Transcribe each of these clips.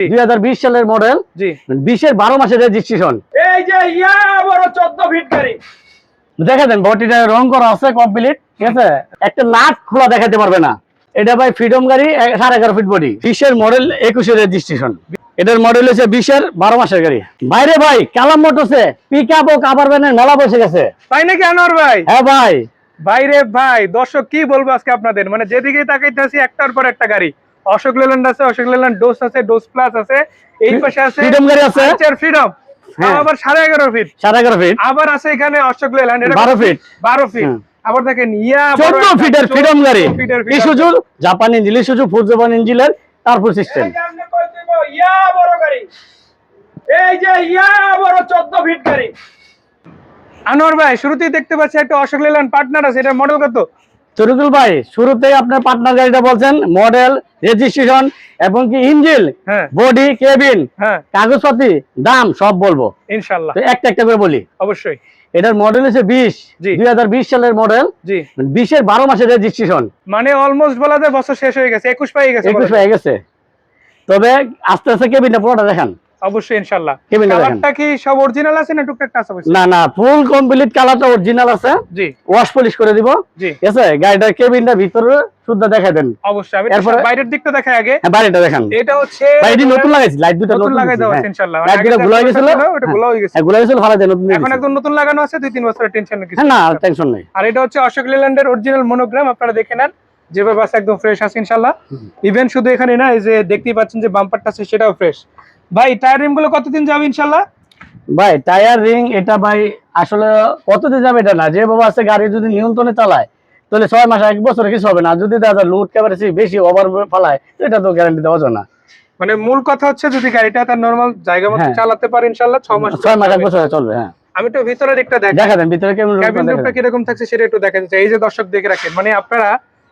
দুই সালের মডেল জি। বিশের বারো মাসের রেজিস্ট্রেশন এই যে ইয়া বড় চোদ্দ ফিট গাড়ি। দেখা দেন রং করা আছে কমপ্লিট ঠিক আছে? একটা নাট খোলা দেখাতে পারবে না। এটা ভাই ফ্রিডম গাড়ি সাড়ে এগারো ফিট বডি বিশের মডেল একুশের রেজিস্ট্রেশন এটার মডেল হচ্ছে বিশের বারো মাসের গাড়ি। বাইরে ভাই কালাম মোটরসে পিক আপ ও কাবার ভ্যানের মেলা বসে গেছে। তাই নাকি আনোয়ার ভাই? হ্যাঁ ভাই। বাইরে ভাই দর্শক কি বলব আজকে আপনাদের? মানে যেদিকে তাকাইতেছি একটার পর একটা গাড়ি। অশোক লেল্যান্ড আছে অশোক লেল্যান্ড ডোস আছে ডোস প্লাস আছে। এই পাশে আছে ফ্রিডম গাড়ি আছে? ফ্রিডম হ্যাঁ। আবার সাড়ে এগারো ফিট সাড়ে এগারো ফিট আবার আছে এখানে অশোক লেল্যান্ড। এটা 12 feet। বারো ফিট হুম। আবার দেখেন ইয়া চোদ্দ ফিটের ফ্রিডম গাড়ি। ইসুজু জাপান ইঞ্জিল ইসুজু ফুড জাপান ইঞ্জিলের তারপর সিস্টেম এই যে কই দিব, ইয়া বড় গাড়ি। এই যে ইয়া বড় চোদ্দ ফিট গাড়ি। আনোয়ার ভাই শুরুতেই দেখতে পাচ্ছি একটা অশোক লেল্যান্ড পার্টনার আছে এটা মডেল কত? তরিকুল ভাই শুরুতেই আপনার পার্টনার গাড়িটা বলছেন মডেল রেজিস্ট্রেশন এবং কি ইঞ্জিল হ্যাঁ। বডি কেবিন কাগজপাতি দাম সব বলব। ইনশাল্লাহ একটা একটা করে বলি। অবশ্যই। এটার মডেল হচ্ছে বিশ। দুই সালের মডেল বিশের বারো মাসের রেজিস্ট্রেশন মানে অলমোস্ট বলা যায় বছর শেষ হয়ে গেছে একুশ পেয়ে গেছে একুশ পাই গেছে। তবে আস্তে আস্তে কেবিনটা পুরোটা দেখান। অবশ্যই দেখেন কালারটা কি সব অরিজিনাল আছে না টুকটাক টাচ অবশ্যই না না ফুল কমপ্লিট কালারটা অরিজিনাল আছে। জি। ওয়াশ পলিশ করে দিব। জি। আছে? গাড়িটার কেবিনটা ভিতরে শুদ্ধ দেখাই দেন। অবশ্যই আমি বাইরের দিকটা দেখাই আগে। হ্যাঁ বাড়িটা দেখান। এটা হচ্ছে বাড়িটি নতুন লাগাইছি লাইট দুটো নতুন লাগাই আছে হ্যাঁ। লাইট দুটো গুলো যেটা গেছিল ওটা গুলো হয়ে গেছে। হ্যাঁ গুলো গেছিল ভালো দেন নতুন এখন একদম নতুন লাগানো আছে দুই তিন বছরের টেনশন কিছু হ্যাঁ না নেই। টেনশন নেই। আর এটা হচ্ছে অশোক লেল্যান্ডের অরিজিনাল মনোগ্রাম আপনারা দেখে নেন। যেভাবে আছে একদম ফ্রেশ আছে ইনশাল্লাহ ইভেন শুধু এখানে না এই যে দেখতেই পাচ্ছেন যে বাম্পারটা আছে সেটাও ফ্রেশ ভাই টায়ার রিমগুলো কতদিন যাবে ইনশাল্লাহ ভাই টায়ার রিং এটা ভাই আসলে কতদিন যাবে এটা না। যে বাবা আছে গাড়ি যদি নিয়ন্ত্রণে চালায় তাহলে ছয় মাস এক বছরে কিছু হবে না। যদি যায় লুট ক্যাপাসিটি বেশি ওভার ফালায় তো এটা তো গ্যারান্টি দেওয়া যায় না। মানে মূল কথা হচ্ছে যদি গাড়িটা তার নরমাল জায়গা মতো হ্যাঁ। চালাতে পারে ইনশাল্লাহ ছ মাস ছয় মাস এক বছরে চলবে হ্যাঁ। আমি তো ভিতরের দিকটা দেখ দেখা দেন ভিতরে কেমন রুমটা কীরকম থাকছে সেটা একটু দেখা যাচ্ছে এই যে দর্শক দেখে রাখেন মানে আপনারা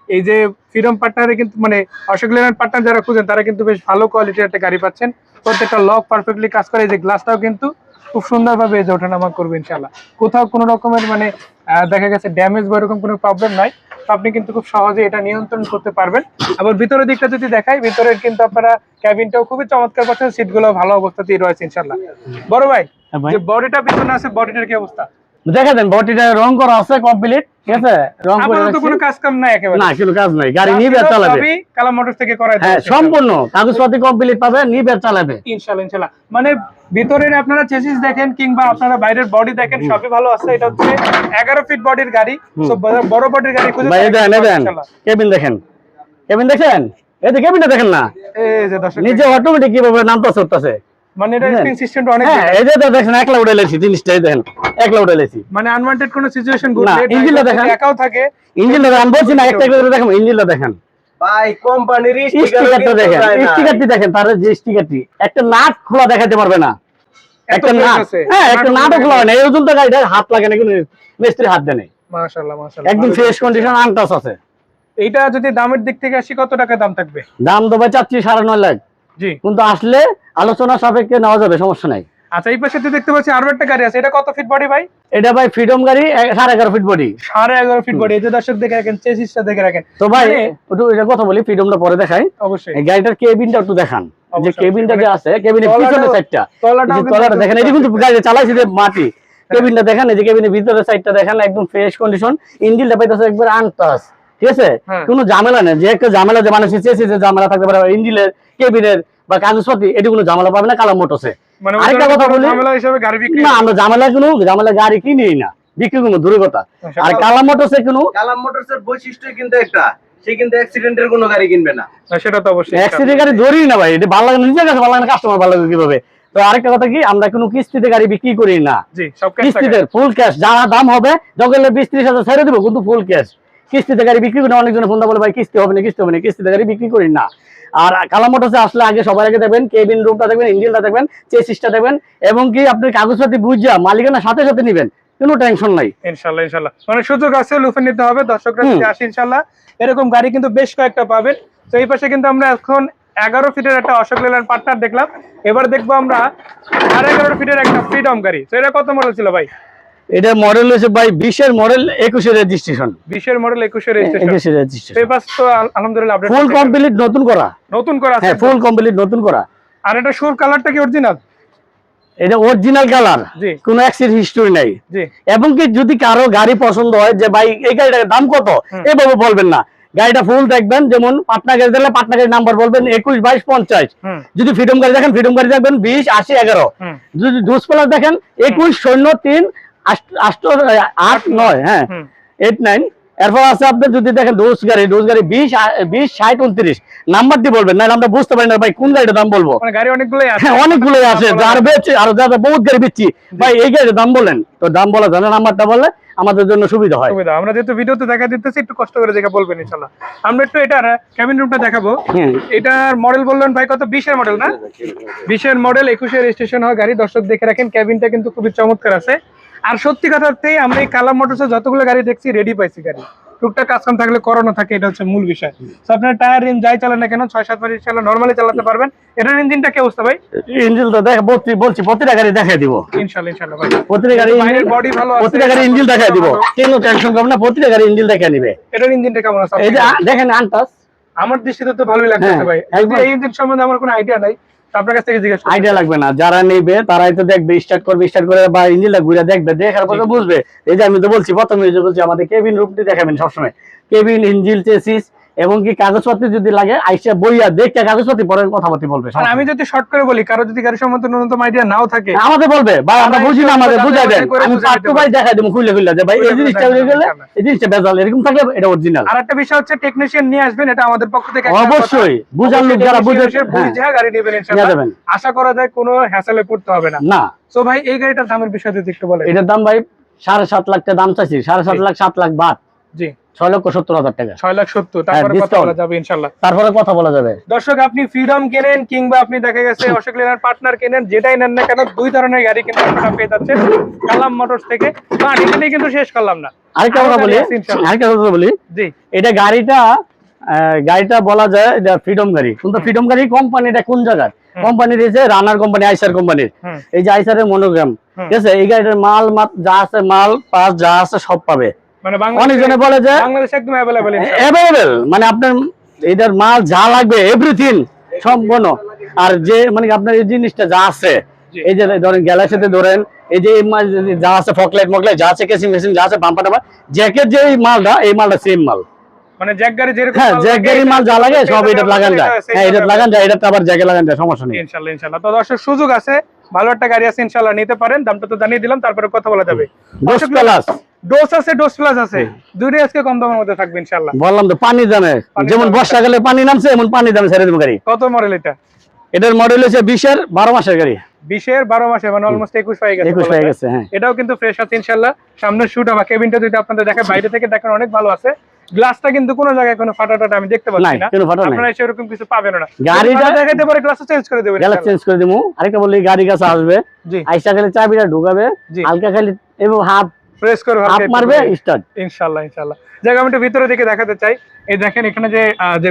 এই যে ফ্রিডম পার্টনারে কিন্তু মানে অশোক লেল্যান্ড পার্টনার যারা খুঁজেন তারা কিন্তু বেশ ভালো কোয়ালিটির একটা গাড়ি পাচ্ছেন। প্রত্যেকটা লক পারফেক্টলি কাজ করে এই যে গ্লাসটাও কিন্তু খুব সুন্দরভাবে এই যে ওঠানামা করবে ইনশাল্লাহ কোথাও কোনো রকমের মানে দেখা গেছে ড্যামেজ বা এরকম কোনো প্রবলেম নাই তো আপনি কিন্তু খুব সহজে এটা নিয়ন্ত্রণ করতে পারবেন। আবার ভিতরের দিকটা যদি দেখাই ভিতরের কিন্তু আপনারা ক্যাবিনটাও খুবই চমৎকার পাচ্ছেন সিটগুলো ভালো অবস্থাতেই রয়েছে ইনশাল্লাহ বড় ভাই হ্যাঁ ভাই। যে বডিটা পিছনে আছে বডিটার কি অবস্থা? দেখা দেন বডিটা রং করা আছে কমপ্লিট ঠিক আছে? রং করে আপাতত কোনো কাজ কাম নাই একেবারে। না কোনো কাজ নাই। গাড়ি নিবে আর চালাবে। সবই মোটরস থেকে করাই হ্যাঁ সম্পূর্ণ। কাগজপাতি কমপ্লিট পাবে নিবে আর চালাবে। ইনশাআল্লাহ ইনশাআল্লাহ মানে ভিতরের আপনারা চেসিস দেখেন কিংবা আপনারা বাইরের বডি দেখেন সবই ভালো আছে। এটা হচ্ছে 11 ফিট বডির গাড়ি। সো বড় বডির গাড়ি খুঁজে ভাই দেখেন দেখেন কেবিন দেখেন। কেবিন দেখেন? এই যে কেবিনটা দেখেন না। এই যে দর্শক নিজে অটোমেটিক কীভাবে নামতে চড়তেছে মানে এটা? স্প্রিং সিস্টেমটা অনেক হ্যাঁ এই যে তো দেখেন একলা উঠে লেছি জিনিসটা দেখেন একলা উঠে লেছি। মানে আনওয়ান্টেড কোনো সিচুয়েশন না, ইঞ্জিনটা দেখেন। একাও থাকে। ইঞ্জিনটা দেখেন বলছি না একটা করে দেখেন ইঞ্জিনটা দেখেন। ভাই কোম্পানির স্টিকারটা দেখেন স্টিকারটি দেখেন তার যে স্টিকারটি একটা নাট খোলা দেখাতে পারবে না। একটা নাট। হ্যাঁ একটা নাটও খোলা খোলা হয় না এই ওজন তো গাড়িটা হাত লাগে না কিন্তু মিস্ত্রি হাত দেয় মাশাআল্লাহ মাশাআল্লাহ। একদম ফ্রেশ কন্ডিশন আনটাস আছে। এইটা যদি দামের দিক থেকে আসি কত টাকা দাম থাকবে? দাম দেবে চাচ্ছি সাড়ে নয় লাখ। কিন্তু আসলে আলোচনা সাপেক্ষে নেওয়া যাবে সমস্যা নাই। আচ্ছা এই পাশে তো দেখতে পাচ্ছি আরও একটা গাড়ি আছে। এটা কত ফিট বডি ভাই? এটা ভাই ফ্রিডম গাড়ি সাড়ে এগারো ফিট বডি সাড়ে এগারো ফিট বডি এই যে দর্শক দেখে রাখেন চেসিসটা দেখে রাখেন। তো ভাই মানে- একটু এটা কথা বলি ফ্রিডমটা পরে দেখাই। অবশ্যই। গাড়িটার কেবিনটা একটু দেখান। যে কেবিনটা যে আছে কেবিনের তলাটাও- সাইডটা তলাটা দেখেন এটা কিন্তু গাড়ি চালাইছি যে মাটি। কেবিনটা দেখেন এই যে কেবিনের ভিতরের সাইডটা দেখেন একদম ফ্রেশ কন্ডিশন ইঞ্জিনটা পাইতেছে একবার আনটাস ঠিক আছে? হ্যাঁ। কোনো ঝামেলা নেই। যে একটা ঝামেলা যে মানুষ চেয়েছে যে ঝামেলা থাকতে পারে ইঞ্জিনের কেবিনের বা কাগজপাতি এটি কোনো ঝামেলা পাবে না কালাম মোটরসে মানে আরেকটা কথা বলি- ঝামেলা হিসেবে গাড়ি বিক্রি না আমরা ঝামেলা কোনো ঝামেলা গাড়ি কিনি না। বিক্রি কোনো দূরের কথা। আচ্ছা, আর কালাম মোটরসে কোনো কালাম মোটরসের বৈশিষ্ট্য কিন্তু একটা। সে কিন্তু অ্যাক্সিডেন্টের কোনো গাড়ি কিনবে না। না, সেটা তো অবশ্যই। অ্যাক্সিডেন্ট গাড়ি ধরি না ভাই এটা ভালো লাগে নিজের কাছে ভালো লাগে না কাস্টমার ভালো লাগে কীভাবে? তো আরেকটা কথা কি আমরা কোনো কিস্তিতে গাড়ি বিক্রি করি না। জি সব cash কিস্তিতে ফুল ক্যাশ যা দাম হবে দোকানে বিশ ত্রিশ হাজার ছেড়ে দেবো কিন্তু ফুল ক্যাশ কিস্তিতে গাড়ি বিক্রি করি অনেকজন ফোন বলে ভাই কিস্তি হবে না কিস্তি হবে না কিস্তিতে গাড়ি বিক্রি করি না। আর কালাম মোটরসে আসলে আগে সবার আগে দেখবেন কেবিন রুমটা দেখবেন ইঞ্জিনটা দেখবেন চেসিসটা দেখবেন এবং কি আপনি কাগজপাতি বুঝা মালিকানা সাথে সাথে নিবেন কোনো টেনশন নাই। ইনশাল্লাহ ইনশাল্লাহ। মানে সুযোগ আছে লুফে নিতে হবে দর্শকরা আসে ইনশাল্লাহ। এরকম গাড়ি কিন্তু বেশ কয়েকটা পাবেন। তো এই পাশে কিন্তু আমরা এখন এগারো ফিটের একটা অশোক লেল্যান্ড পার্টনার দেখলাম। এবার দেখব আমরা সাড়ে এগারো ফিটের একটা ফ্রিডম গাড়ি। তো এটা কত মডেল ছিল ভাই? এটা মডেল হচ্ছে ভাই বিশের মডেল একুশের রেজিস্ট্রেশন বিশের মডেল একুশের একুশের রেজিস্ট্রেশন পেপার তো আলহামদুলিল্লাহ আপডেট ফুল কমপ্লিট নতুন করা। নতুন করা হ্যাঁ ফুল কমপ্লিট নতুন করা। আর এটা কালারটা কি অরিজিনাল এটা অরিজিনাল কালার জি। কোনো অ্যাক্সিডেন্ট হিস্টোরি নাই। এবং কি যদি কারও গাড়ি পছন্দ হয় যে ভাই এই গাড়িটার দাম কত। এভাবে বলবেন না। গাড়িটা ফুল দেখবেন যেমন পাটনা গাড়ি দিলে পাটনা গাড়ির নাম্বার বলবেন একুশ বাইশ পঞ্চাশ। যদি ফ্রিডম গাড়ি দেখেন ফ্রিডম গাড়ি দেখবেন বিশ আশি এগারো। যদি প্লাস দেখেন একুশ শূন্য তিন আট নয় হ্যাঁ। এইট নাইন এরপর আছে আপনার যদি দেখেন ডোজ গাড়ি ডোজ গাড়ি বিশ বিশ ষাট উনত্রিশ। নাম্বার দিয়ে বলবেন না আমরা বুঝতে পারি না ভাই কোন গাড়িটার দাম বলব। মানে গাড়ি অনেকগুলোই আছে। হ্যাঁ অনেকগুলোই আছে। যার বেচে আর যারা বহুত গাড়ি বেচছি ভাই এই গাড়ির দাম বলেন। তো দাম বলা নাম্বারটা বললে আমাদের জন্য সুবিধা হয়। সুবিধা। আমরা যেহেতু ভিডিওতে দেখা দিতেছি একটু কষ্ট করে দেখে বলবেন ইনশাল্লাহ। আমরা একটু এটার ক্যাবিন রুমটা দেখাবো। এটার মডেল বললেন ভাই কত? বিশের মডেল না? বিশের মডেল একুশের রেজিস্ট্রেশন হওয়া গাড়ি। দর্শক দেখে রাখেন ক্যাবিনটা কিন্তু খুবই চমৎকার আছে। আর সত্যি কথাতেই আমরা এই কালাম মোটরসে যতগুলো গাড়ি দেখছি রেডি পাইছি গাড়ি। টুকটাক কাজ কাম থাকলে করানো থাকে এটা হচ্ছে মূল বিষয়। তো আপনার টায়ার রিম যাই চালান না কেন ছয় সাত মাস চালান নর্মালি চালাতে পারবেন। এটার ইঞ্জিনটা কি অবস্থা ভাই? ইঞ্জিল তো দেখ বলছি বলছি প্রতিটা গাড়ি দেখাই দিব। ইনশাল্লাহ ইনশাল্লাহ ভাই। প্রতিটা গাড়ি বাইরের body ভালো আছে, প্রতিটা গাড়ি ইঞ্জিল দেখাই দিব। কেন টেনশন করবেন না প্রতিটা গাড়ি ইঞ্জিন দেখে নিবে। এটার ইঞ্জিনটা কেমন আছে? এই যে দেখেন আনটাস। আমার দৃষ্টিতে তো ভালোই লাগতেছে হ্যাঁ, ভাই। এই ইঞ্জিন সম্বন্ধে আমার কোনো আইডিয়া নাই। আপনার কাছ থেকে জিজ্ঞেস আইডিয়া লাগবে না যারা নেবে তারাই তো দেখবে স্টার্ট করবে স্টার্ট করে বা ইঞ্জিনটা ঘুরে দেখবে দেখার পরে বুঝবে। এই যে আমি তো বলছি প্রথমে যে বলছি আমাদের কেবিন রুপটি দেখাবেন সবসময়। কেবিন ইঞ্জিল চেসিস এবং কি কাগজপত্র যদি লাগে আইসা বইয়া দেখে কাগজপত্র পরে কথাবার্তা বলবে আমি যদি শর্ট করে বলি কারও যদি গাড়ি সম্বন্ধে ন্যূনতম আইডিয়া নাও থাকে আমাদের বলবে ভাই আমরা বুঝি না আমাদের বুঝাই দেন। আমি বুঝাই পার্ট টু ভাই দেখাই দেবো খুলে খুলে যে ভাই এই জিনিসটা হয়ে গেলে এই জিনিসটা বেজাল এরকম থাকলে এটা অরিজিনাল আর একটা বিষয় হচ্ছে টেকনিশিয়ান নিয়ে আসবেন এটা আমাদের পক্ষ থেকে অবশ্যই কথা। বুঝার লোক যারা বুঝে বুঝে গাড়ি নেবেন ইনশাআল্লাহ। যাবেন। আশা করা যায় কোনো হ্যাসেলে পড়তে হবে না। না। তো ভাই এই গাড়িটার দামের বিষয়ে যদি একটু বলেন। এটার দাম ভাই সাড়ে সাত লাখ টাকা দাম চাইছি সাড়ে সাত। লাখ সাত লাখ বাদ। জি। ছয় লক্ষ সত্তর হাজার টাকা। ছয় লাখ সত্তর তারপরে কথা বলা যাবে ইনশাল্লাহ তারপরে কথা বলা যাবে। দর্শক আপনি ফ্রিডম কেনেন কিংবা আপনি দেখা গেছে অশোক লেনার পার্টনার কেনেন যেটাই নেন না কেন দুই ধরনের গাড়ি কিন্তু আপনারা পেয়ে যাচ্ছেন। কালাম মোটরস থেকে। বাট এখানে কিন্তু শেষ করলাম না। আরেকটা কথা বলি গাড়ি আছে ইনশাল্লাহ। আরেকটা কথা বলি। জি। এটা গাড়িটা গাড়িটা বলা যায় এটা ফ্রিডম গাড়ি। কিন্তু ফ্রিডম গাড়ি কোম্পানিটা কোন জায়গার। কোম্পানি দিয়েছে রানার কোম্পানি আইসার কোম্পানির এই যে আইসারের মনোগ্রাম। ঠিক আছে? এই গাড়িটার মাল যা আছে মাল পাস যা আছে সব পাবে। মানে অনেকজনে বলে যে বাংলাদেশে একদম অ্যাভেলেবেল অ্যাভেলেবেল মানে আপনার এটার মাল যা লাগবে এভরিথিং সম্পূর্ণ। আর যে মানে আপনার এই জিনিসটা যা আছে এই যে ধরেন গ্যালাক্সিতে ধরেন এই যে যা আছে ফকলাইট মকলাইট যা আছে কেসিং মেশিন যা আছে পাম্পা টাম্পা জ্যাকের যে মালটা এই মালটা সেম মাল। মানে জ্যাক গাড়ি যেরকম হ্যাঁ জ্যাক লাগে, মাল যা লাগে সব এটা লাগান যায়। হ্যাঁ এটা লাগান যায় এটাতে আবার জ্যাকে লাগান যায় সমস্যা নেই। ইনশাল্লাহ ইনশাল্লাহ। তো দর্শক সুযোগ আছে ভালো একটা গাড়ি আছে নিতে পারেন দামটা তো জানিয়ে দিলাম তারপরে কথা বলা যাবে। দশ প্লাস ডোজ আছে ডোজ প্লাস আছে। দুইটাই আজকে কম দামের মধ্যে থাকবে বললাম তো পানি দামে। যেমন। বর্ষাকালে পানি নামছে এমন পানি দামে ছেড়ে দেবো গাড়ি। কত মডেল এটা? এটার মডেল হচ্ছে বিশের বারো মাসের গাড়ি। বিশের বারো মাসে মানে অলমোস্ট একুশ গেছে একুশ বলা হয়ে গেছে হ্যাঁ। এটাও কিন্তু ফ্রেশ আছে ইনশাল্লাহ সামনে শুট কেবিনটা যদি আপনাদের দেখে বাইরে থেকে দেখেন অনেক ভালো আছে। গ্লাসটা কিন্তু কোনো জায়গায় কোনো ফাটা টাটা আমি দেখতে পাচ্ছি না। কোনো ফাটা নাই। আপনারা সেরকম কিছু পাবেন না। গাড়িটা- দেখাতে পারে গ্লাসটা চেঞ্জ করে দেবেন গ্যালাক্স চেঞ্জ করে দিবো আরেকটা বললি গাড়ি কাছে আসবে। জি। আইসা খালি চাবিটা ঢুকাবে। জি। হালকা খালি এবং হাফ প্রেস করে মারবে স্টার্ট ইনশাল্লাহ জায়গা আমি একটু ভিতরে দিকে দেখাতে চাই। এই দেখেন এখানে যে যে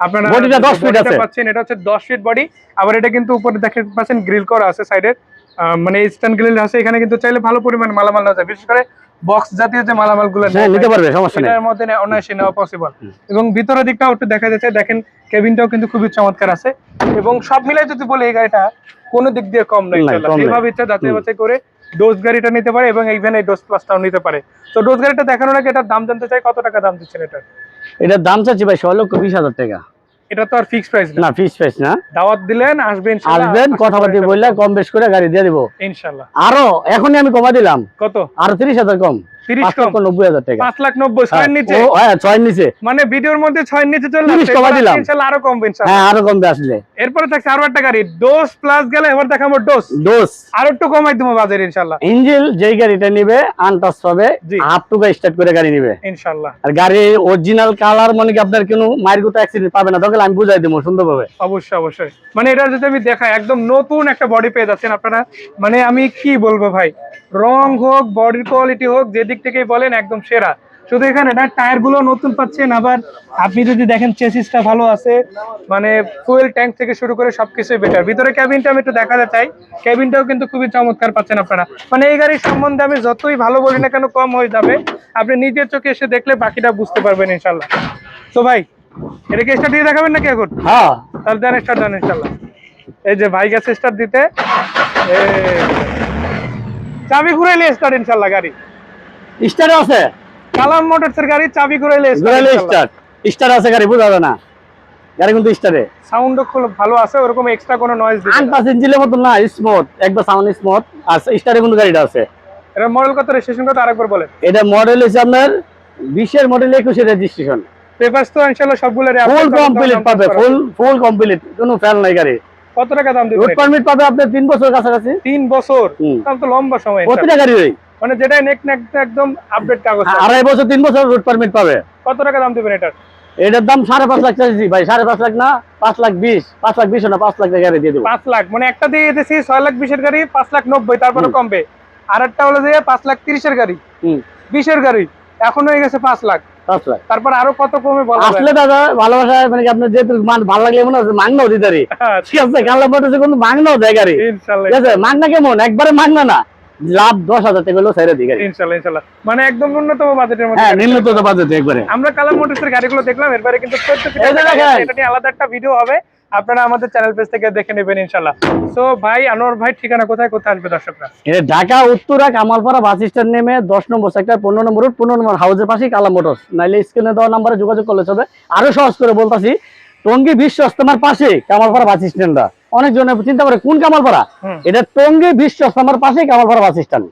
আপনারা Bodyটা 10 feet bodyটা আছে। পাচ্ছেন এটা হচ্ছে দশ ফিট বডি আবার এটা কিন্তু উপরে দেখতে পাচ্ছেন গ্রিল করা আছে সাইডে মানে স্ট্যান্ড গ্রিল আছে। এখানে কিন্তু চাইলে ভালো পরিমাণ মালামাল নেওয়া যায়। বিশেষ করে বক্স জাতীয় যে মালামালগুলো হ্যাঁ নিতে পারবে সমস্যা নেই। এটার মধ্যে অনায়াসে নেওয়া পসিবল এবং ভিতরের দিকটাও একটু দেখা যাচ্ছে দেখেন কেবিনটাও কিন্তু খুবই চমৎকার আছে। এবং সব মিলাই যদি বলি এই গাড়িটা কোনো দিক দিয়ে কম নয় ইনশাআল্লাহ। যেভাবে ইচ্ছা যাচাই বাছাই করে ডোজ গাড়িটা নিতে পারে এবং এইখানে এই ডোজ প্লাসটাও নিতে পারে। তো ডোজ গাড়িটা দেখানোর আগে এটার দাম জানতে চাই কত টাকা দাম দিচ্ছেন এটার? এটার দাম চাচ্ছি ভাই ষোলো লক্ষ বিশ হাজার টাকা। এটা তো আর ফিক্স প্রাইস না। ফিক্স প্রাইস না। দাওয়াত দিলেন আসবেন ইনশাআল্লাহ, আসবেন কথা বললে কম বেশ করে গাড়ি দিয়ে দিব। ইনশাআল্লাহ আরও এখনই আমি কমা দিলাম। কত? আরও তিরিশ হাজার কম। 30 পাঁচ লক্ষ কম? নব্বই হাজার টাকা। পাঁচ লাখ নব্বই নিচে। ও হ্যাঁ ছয়ের নিচে। মানে ভিডিওর মধ্যে ছয়ের নিচে চলে 30 আসছে, কমা এবার দিলাম। ইনশাআল্লাহ আরও কমবে ইনশাআল্লাহ হ্যাঁ আরও কমবে আসলে। এরপরে থাকছে আরও একটা গাড়ি ডোজ প্লাস গেলে এবার দেখাবো ডোজ ডোজ আর একটু কমাই দেবো বাজারে ইনশাল্লাহ। ইঞ্জিল যেই গাড়িটা নিবে আনটাস পাবে জি। হাফ টুকা স্টার্ট করে গাড়ি নিবে। ইনশাল্লাহ। আর গাড়ি অরিজিনাল কালার মানে কি আপনার কোনো মায়ের গুতো অ্যাক্সিডেন্ট পাবে না তখন আমি বুঝাই দেবো সুন্দরভাবে। অবশ্যই অবশ্যই। মানে এটা যদি আমি দেখাই একদম নতুন একটা বডি পেয়ে যাচ্ছেন আপনারা। মানে আমি কি বলব ভাই? রং হোক বডির কোয়ালিটি হোক যে দিক থেকেই বলেন একদম সেরা। শুধু এখানে না টায়ারগুলো নতুন পাচ্ছেন আবার আপনি যদি দেখেন চেসিসটা ভালো আছে মানে ফুয়েল ট্যাঙ্ক থেকে শুরু করে সবকিছুই বেটার ভিতরে ক্যাবিনটা আমি একটু দেখাতে চাই। ক্যাবিনটাও কিন্তু খুবই চমৎকার পাচ্ছেন আপনারা। মানে এই গাড়ির সম্বন্ধে আমি যতই ভালো বলি না কেন কম হয়ে যাবে। আপনি নিজের চোখে এসে দেখলে বাকিটা বুঝতে পারবেন ইনশাল্লাহ তো ভাই এটা কি স্টার্ট দিয়ে দেখাবেন নাকি এখন? হ্যাঁ। তাহলে দেন স্টার্ট দেন ইনশাল্লাহ এই যে ভাই গেছে স্টার্ট দিতে। চাবি ঘুরাইলে স্টার্ট ইনশাল্লাহ গাড়ি। স্টার আছে? কালাম মোটরস এর গাড়ি চাবি ঘুরাইলে ঘুরাইলে স্টার স্টার আছে গাড়ি বোঝা যায় না। গাড়ি কিন্তু স্টারে সাউন্ডও খুব ভালো আছে ওরকম এক্সট্রা কোনো নয়েজ। আনপাস ইঞ্জিনের মতো না স্মুথ একবার সাউন্ড স্মুথ আর স্টারে কিন্তু গাড়িটা আছে। এটা মডেল কত রেজিস্ট্রেশন কত? আরেকবার বলেন। এটা মডেল হচ্ছে আপনার বিশের মডেল একুশে রেজিস্ট্রেশন পেপারস তো ইনশাআল্লাহ সবগুলোর ফুল কমপ্লিট পাবে ফুল ফুল কমপ্লিট কোনো ফেল নাই গাড়ি। কত টাকা দাম রোড পারমিট পাবে আপনার তিন বছর কাছাকাছি। তিন বছর? তাহলে তো লম্বা সময়। প্রতিটা গাড়ি মানে যেটা নেক নেক একদম আপডেট কাগজ আড়াই বছর তিন বছর রোড পারমিট পাবে। কত টাকা দাম দিবেন এটার? এটার দাম সাড়ে পাঁচ লাখ চাইছি ভাই সাড়ে পাঁচ লাখ না পাঁচ লাখ বিশ পাঁচ লাখ বিশ না পাঁচ লাখ গাড়ি দিয়ে দেবো। পাঁচ লাখ মানে একটা দিয়ে দিয়েছি ছয় লাখ বিশের গাড়ি পাঁচ লাখ নব্বই তারপরে কমবে। আর একটা হলো যে পাঁচ লাখ তিরিশের গাড়ি। বিশের গাড়ি এখন হয়ে গেছে পাঁচ লাখ। তারপর আরও কত কমে আসলে দাদা ভালোবাসা মানে আপনার যেহেতু ভালো লাগলে হচ্ছে মাংনাও দিতে ঠিক আছে কালা মোটরসে কিন্তু মাংনাও দেয় গাড়ি। ঠিক আছে মাংনা কেমন? একবারে মাংনা না লাভ দশ হাজার টাকা হলেও ছেড়ে দিই ইনশাল্লাহ ইনশাল্লাহ। মানে একদম ন্যূনতম বাজেটের মধ্যে হ্যাঁ বাজেট একবারে। আমরা কালাম মোটরসের গাড়িগুলো দেখলাম এরপরে কিন্তু। এটা নিয়ে আলাদা একটা ভিডিও হবে। আপনারা আমাদের চ্যানেল পেজ থেকে দেখে নেবেন ইনশাল্লাহ তো ভাই আনোয়ার ভাই ঠিকানা কোথায়? কোথায় আসবে দর্শকরা? এটা ঢাকা উত্তরা কামালপাড়া বাস স্ট্যান্ড নেমে দশ নম্বর সেক্টর পনেরো নম্বর রোড পনেরো নম্বর হাউসের পাশেই কালা মোটরস নাইলে স্ক্রিনে দেওয়া নাম্বারে যোগাযোগ করলে হবে আরও সহজ করে বলতাছি টঙ্গী বিশ্ব ইস্তেমার পাশে কামালপাড়া বাস স্ট্যান্ডটা। অনেকজনে চিন্তা করে কোন কামালপাড়া? এটা টঙ্গী বিশ্ব ইস্তেমার পাশেই কামালপাড়া বাস স্ট্যান্ড।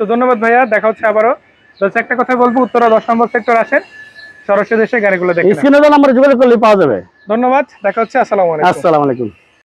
তো ধন্যবাদ ভাইয়া দেখা হচ্ছে আবারও। তো একটা কথা বলব উত্তরা দশ নম্বর সেক্টর আসেন। সরাসরি এসে গাড়িগুলো দেখে স্ক্রিনে দেওয়া নাম্বারে যোগাযোগ করলে পাওয়া যাবে। ধন্যবাদ দেখা হচ্ছে আসসালামু আলাইকুম। আসসালামু আলাইকুম।